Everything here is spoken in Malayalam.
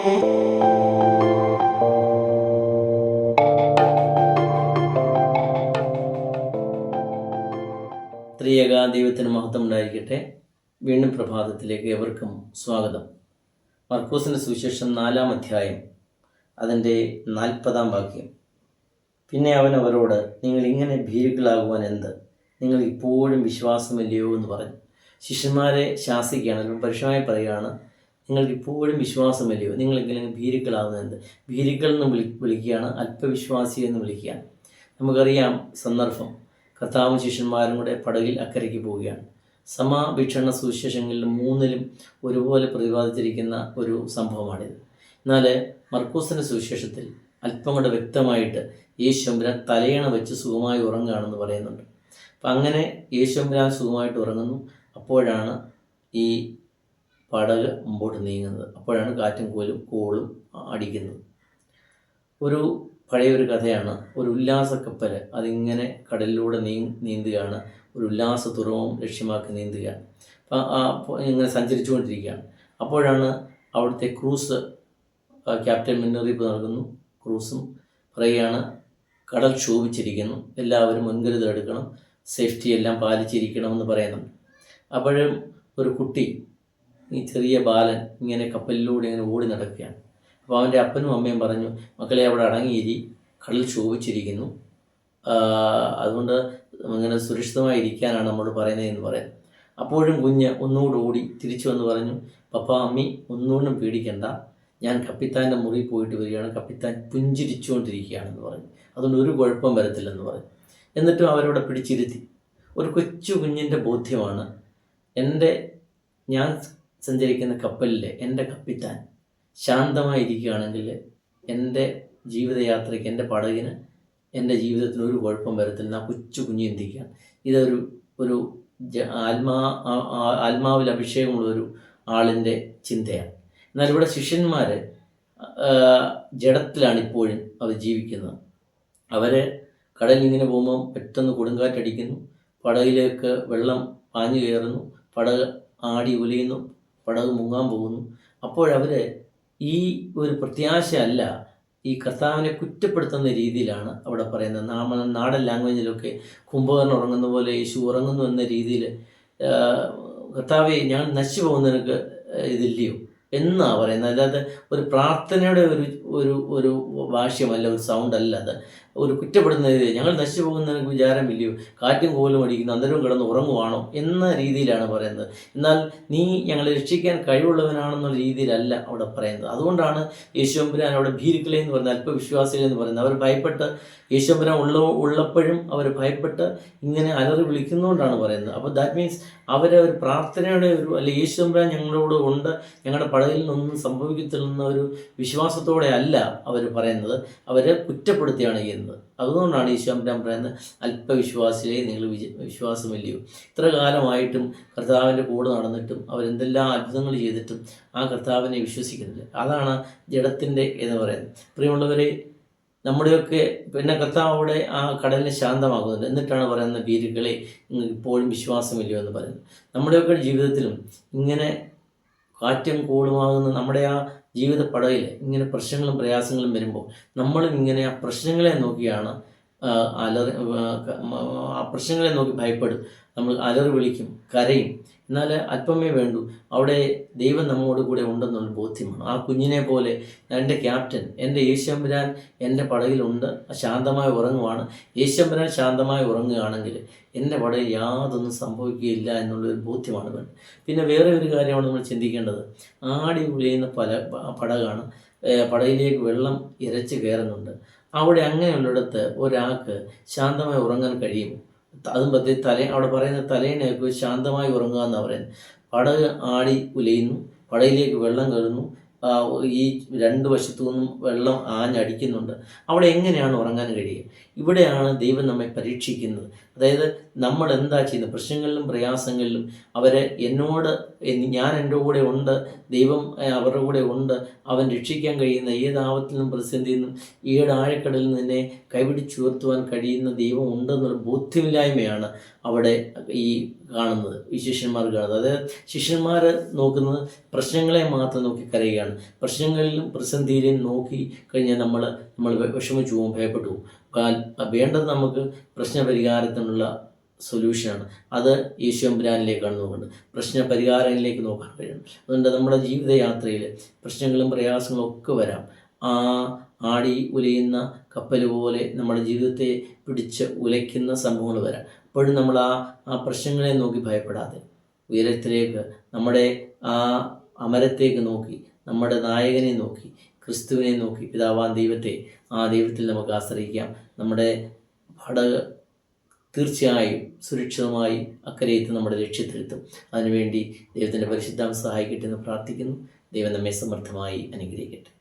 ത്രിയേക ദൈവത്തിന് മഹത്വം ഉണ്ടായിരിക്കട്ടെ വീണ്ടും പ്രഭാതത്തിലേക്ക് എവർക്കും സ്വാഗതം. മർക്കോസിന്റെ സുവിശേഷം നാലാം അധ്യായം അതിന്റെ നാൽപ്പതാം വാക്യം. പിന്നെ അവൻ അവരോട് നിങ്ങൾ ഇങ്ങനെ ഭീരുക്കളാകുവാൻ എന്ത്? നിങ്ങൾ ഇപ്പോഴും വിശ്വാസമില്ലയോ? എന്ന് പറഞ്ഞു. ശിഷ്യന്മാരെ ശാസിക്കുകയാണ് പരുഷമായി പറയുകയാണ് നിങ്ങൾക്ക് ഇപ്പോഴും വിശ്വാസമല്ലയോ? നിങ്ങളെങ്കിലും ഭീരുക്കളാകുന്നത് ഭീരുക്കൾ എന്ന് വിളി വിളിക്കുകയാണ് അല്പവിശ്വാസി എന്ന് വിളിക്കുകയാണ്. നമുക്കറിയാം സന്ദർഭം. കർത്താവും ശിഷ്യന്മാരും കൂടെ പടകിൽ അക്കരയ്ക്ക് പോവുകയാണ്. സമാഭിക്ഷണ സുവിശേഷങ്ങളിൽ മൂന്നിലും ഒരുപോലെ പ്രതിപാദിച്ചിരിക്കുന്ന ഒരു സംഭവമാണിത്. എന്നാൽ മർക്കൂസിന്റെ സുവിശേഷത്തിൽ അല്പം കൂടെ വ്യക്തമായിട്ട് യേശുമ്പുരാൻ തലയണ വെച്ച് സുഖമായി ഉറങ്ങുകയാണെന്ന് പറയുന്നുണ്ട്. അപ്പം അങ്ങനെ യേശുമ്പുരാൻ സുഖമായിട്ട് ഉറങ്ങുന്നു. അപ്പോഴാണ് ഈ പടക് മുമ്പോട്ട് നീങ്ങുന്നത്. അപ്പോഴാണ് കാറ്റും കോലും കോളും അടിക്കുന്നത്. ഒരു പഴയൊരു കഥയാണ്. ഒരു ഉല്ലാസ കപ്പൽ അതിങ്ങനെ കടലിലൂടെ നീ നീന്തുകയാണ്. ഒരു ഉല്ലാസ തുറവും ലക്ഷ്യമാക്കി നീന്തുകയാണ് അപ്പോൾ ഇങ്ങനെ സഞ്ചരിച്ചുകൊണ്ടിരിക്കുകയാണ്. അപ്പോഴാണ് അവിടുത്തെ ക്രൂസ് ക്യാപ്റ്റൻ മുന്നറിയിപ്പ് നൽകുന്നു. ക്രൂസും പറയുകയാണ് കടൽ ക്ഷോഭിച്ചിരിക്കുന്നു. എല്ലാവരും മുൻകരുതൽ എടുക്കണം. സേഫ്റ്റി എല്ലാം പാലിച്ചിരിക്കണമെന്ന് പറയുന്നുണ്ട് അപ്പോഴും ഒരു കുട്ടി ഈ ചെറിയ ബാലൻ ഇങ്ങനെ കപ്പലിലൂടെ ഇങ്ങനെ ഓടി നടക്കുകയാണ്. അപ്പോൾ അവന്റെ അപ്പനും അമ്മയും പറഞ്ഞു മക്കളെ അവിടെ അടങ്ങിയിരി കടൽ ശോഭിച്ചിരിക്കുന്നു. അതുകൊണ്ട് ഇങ്ങനെ സുരക്ഷിതമായിരിക്കാനാണ് നമ്മോട് പറയുന്നത് എന്ന് പറയാം. അപ്പോഴും കുഞ്ഞ് ഒന്നുകൂടെ ഓടി തിരിച്ചു വന്ന് പറഞ്ഞു പപ്പ അമ്മി ഒന്നുകൊണ്ടും പേടിക്കണ്ട. ഞാൻ കപ്പിത്താന്റെ മുറി പോയിട്ട് വരികയാണ്. കപ്പിത്താൻ പുഞ്ചിരിച്ചുകൊണ്ടിരിക്കുകയാണെന്ന് പറഞ്ഞു. അതുകൊണ്ട് ഒരു കുഴപ്പം വരത്തില്ലെന്ന് പറഞ്ഞു. എന്നിട്ടും അവരവിടെ പിടിച്ചിരുത്തി. ഒരു കൊച്ചു കുഞ്ഞിന്റെ ബോധ്യമാണ് എന്റെ ഞാൻ സഞ്ചരിക്കുന്ന കപ്പലിലെ എന്റെ കപ്പിത്താൻ ശാന്തമായിരിക്കുകയാണെങ്കിൽ എന്റെ ജീവിതയാത്രയ്ക്ക് എന്റെ പടകിന് എന്റെ ജീവിതത്തിന് ഒരു കുഴപ്പം വരത്തില്ല ആ കൊച്ചു കുഞ്ഞു ചിന്തിക്കുകയാണ്. ഇതൊരു ഒരു ആത്മാ ആത്മാവിൽ അഭിഷേകമുള്ളൊരു ആളിന്റെ ചിന്തയാണ്. എന്നാൽ ഇവിടെ ശിഷ്യന്മാർ ജഡത്തിലാണ് ഇപ്പോഴും അവർ ജീവിക്കുന്നത്. അവർ കടലിങ്ങനെ പോകുമ്പോൾ പെട്ടെന്ന് കൊടുങ്കാറ്റടിക്കുന്നു പടയിലേക്ക് വെള്ളം പാഞ്ഞു കയറുന്നു പടക് ആടി ഉലയുന്നു പടക് മുങ്ങാൻ പോകുന്നു. അപ്പോഴവർ ഈ ഒരു പ്രത്യാശ അല്ല ഈ കർത്താവിനെ കുറ്റപ്പെടുത്തുന്ന രീതിയിലാണ് അവിടെ പറയുന്നത്. നാമ നാടൻ ലാംഗ്വേജിലൊക്കെ കുംഭകർണം ഉറങ്ങുന്ന പോലെ യേശു ഉറങ്ങുന്നു എന്ന രീതിയിൽ കർത്താവെ ഞാൻ നശിച്ചു പോകുന്നതിനൊക്കെ ഇതില്ലയോ എന്നാണ് പറയുന്നത്. അല്ലാതെ ഒരു പ്രാർത്ഥനയുടെ ഒരു ഒരു ഒരു ഭാഷ്യമല്ല ഒരു സൗണ്ട് അല്ല അത്. ഒരു കുറ്റപ്പെടുന്ന രീതി ഞങ്ങൾ നശിച്ചു പോകുന്നതിന് വിചാരമില്ലയോ? കാറ്റും കോലും അടിക്കുന്നു അന്തരവും കിടന്ന് ഉറങ്ങുവാണോ? എന്ന രീതിയിലാണ് പറയുന്നത്. എന്നാൽ നീ ഞങ്ങളെ രക്ഷിക്കാൻ കഴിവുള്ളവനാണെന്നുള്ള രീതിയിലല്ല അവിടെ പറയുന്നത്. അതുകൊണ്ടാണ് യേശുമ്പുരാൻ അവിടെ ഭീരുക്കളെ എന്ന് പറയുന്നത് അല്പവിശ്വാസികളെ എന്ന് പറയുന്നത്. അവർ ഭയപ്പെട്ട് യേശുമ്പുരാൻ ഉള്ള ഉള്ളപ്പോഴും അവർ ഭയപ്പെട്ട് ഇങ്ങനെ അലറി വിളിക്കുന്നതുകൊണ്ടാണ് പറയുന്നത്. അപ്പോൾ ദാറ്റ് മീൻസ് അവരെ ഒരു പ്രാർത്ഥനയുടെ ഒരു അല്ലെ യേശുമ്പുരാൻ ഞങ്ങളോട് ഉണ്ട് ഞങ്ങളുടെ പടകിൽ നിന്നൊന്നും സംഭവിക്കത്തില്ലെന്ന ഒരു വിശ്വാസത്തോടെ അല്ല അവർ പറയുന്നത്. അവരെ കുറ്റപ്പെടുത്തുകയാണ് ചെയ്യുന്നത്. അതുകൊണ്ടാണ് ഈശോമ്പരാൻ പറയുന്നത് അല്പവിശ്വാസിയെ നിങ്ങൾ വിജ വിശ്വാസമില്ലയോ. ഇത്ര കാലമായിട്ടും കർത്താവിന്റെ കൂടെ നടന്നിട്ടും അവരെന്തെല്ലാം അത്ഭുതങ്ങൾ ചെയ്തിട്ടും ആ കർത്താവിനെ വിശ്വസിക്കുന്നില്ല. അതാണ് ജഡത്തിന്റെ എന്ന് പറയുന്നത്. പ്രിയമുള്ളവരെ നമ്മുടെയൊക്കെ പിന്നെ കർത്താവ് അവിടെ ആ കടലിനെ ശാന്തമാകുന്നുണ്ട് എന്നിട്ടാണ് പറയുന്നത് നിങ്ങൾക്ക് ഇപ്പോഴും വിശ്വാസമില്ലയോ എന്ന് പറയുന്നത്. നമ്മുടെയൊക്കെ ജീവിതത്തിലും ഇങ്ങനെ കാറ്റും കൂടുമാകുന്ന നമ്മുടെ ആ ജീവിത പടയിൽ ഇങ്ങനെ പ്രശ്നങ്ങളും പ്രയാസങ്ങളും വരുമ്പോൾ നമ്മൾ ഇങ്ങനെ ആ പ്രശ്നങ്ങളെ നോക്കിയാണ് അലറി ആ പ്രശ്നങ്ങളെ നോക്കി ഭയപ്പെടും. നമ്മൾ അലറി വിളിക്കും കരയും. എന്നാൽ അല്പമേ വേണ്ടു. അവിടെ ദൈവം നമ്മോട് കൂടെ ഉണ്ടെന്നുള്ള ബോധ്യമാണ്. ആ കുഞ്ഞിനെ പോലെ എന്റെ ക്യാപ്റ്റൻ എന്റെ യേശമ്പുരാൻ എന്റെ പടയിലുണ്ട് ശാന്തമായി ഉറങ്ങുവാണ്. യേശമ്പുരാൻ ശാന്തമായി ഉറങ്ങുകയാണെങ്കിൽ എന്റെ പടയിൽ യാതൊന്നും സംഭവിക്കുകയില്ല എന്നുള്ളൊരു ബോധ്യമാണ് വേണ്ടത്. പിന്നെ വേറെ ഒരു കാര്യമാണ് നമ്മൾ ചിന്തിക്കേണ്ടത്. ആടി ഉലയുന്ന പല പടകാണ് പടയിലേക്ക് വെള്ളം ഇരച്ച് കയറുന്നുണ്ട്. അവിടെ അങ്ങനെയുള്ളിടത്ത് ഒരാൾക്ക് ശാന്തമായി ഉറങ്ങാൻ കഴിയും അതും പറ്റി തല അവിടെ പറയുന്ന തലേനെ ശാന്തമായി ഉറങ്ങുക എന്നാണ് പറയുന്നത്. പടക് ആടി ഉലയുന്നു. പടയിലേക്ക് വെള്ളം കയറുന്നു. ഈ രണ്ട് വശത്തു നിന്നും വെള്ളം ആഞ്ഞടിക്കുന്നുണ്ട്. അവിടെ എങ്ങനെയാണ് ഉറങ്ങാൻ കഴിയുക? ഇവിടെയാണ് ദൈവം നമ്മെ പരീക്ഷിക്കുന്നത്. അതായത് നമ്മൾ എന്താ ചെയ്യുന്നത്? പ്രശ്നങ്ങളിലും പ്രയാസങ്ങളിലും അവരെ എന്നോട് ഞാൻ എന്റെ കൂടെ ഉണ്ട് ദൈവം അവരുടെ കൂടെ ഉണ്ട്. അവൻ രക്ഷിക്കാൻ കഴിയുന്ന ഏത് ആപത്തിൽ നിന്നും പ്രതിസന്ധിയിൽ നിന്നും ഏത് ആഴക്കടലിൽ നിന്ന് നിന്നെ കൈപിടിച്ചുയർത്തുവാൻ കഴിയുന്ന ദൈവം ഉണ്ടെന്നുള്ള ബോധ്യമില്ലായ്മയാണ് അവിടെ ഈ കാണുന്നത് ഈ ശിഷ്യന്മാർ കാണുന്നത്. അതായത് ശിഷ്യന്മാർ നോക്കുന്നത് പ്രശ്നങ്ങളെ മാത്രം നോക്കി കരയുകയാണ്. പ്രശ്നങ്ങളിലും പ്രതിസന്ധിയിലും നോക്കി കഴിഞ്ഞാൽ നമ്മൾ നമ്മൾ വിഷമിച്ചു പോകും ഭയപ്പെട്ടു പോകും വേണ്ടത് നമുക്ക് പ്രശ്നപരിഹാരത്തിനുള്ള സൊല്യൂഷനാണ്. അത് യേശുമ്പരാനിലേക്കാണ് നോക്കേണ്ടത്. പ്രശ്ന പരിഹാരങ്ങളിലേക്ക് നോക്കാൻ കഴിയണം. അതുകൊണ്ട് നമ്മുടെ ജീവിതയാത്രയിൽ പ്രശ്നങ്ങളും പ്രയാസങ്ങളും ഒക്കെ വരാം. ആ ആടി ഉലയുന്ന കപ്പൽ പോലെ നമ്മുടെ ജീവിതത്തെ പിടിച്ച് ഉലയ്ക്കുന്ന സംഭവങ്ങൾ വരാം. അപ്പോഴും നമ്മൾ ആ ആ പ്രശ്നങ്ങളെ നോക്കി ഭയപ്പെടാതെ ഉയരത്തിലേക്ക് നമ്മുടെ ആ അമരത്തേക്ക് നോക്കി നമ്മുടെ നായകനെ നോക്കി ക്രിസ്തുവിനെ നോക്കി പിതാവാൻ ദൈവത്തെ ആ ദൈവത്തിൽ നമുക്ക് ആശ്രയിക്കാം. നമ്മുടെ പടക തീർച്ചയായും സുരക്ഷിതമായി അക്കരെ എത്തി നമ്മുടെ ലക്ഷ്യത്തിലെത്തും. അതിനുവേണ്ടി ദൈവത്തിന്റെ പരിശുദ്ധം സഹായിക്കട്ടെ എന്ന് പ്രാർത്ഥിക്കുന്നു. ദൈവം നമ്മെ സമർത്ഥമായി അനുഗ്രഹിക്കട്ടെ.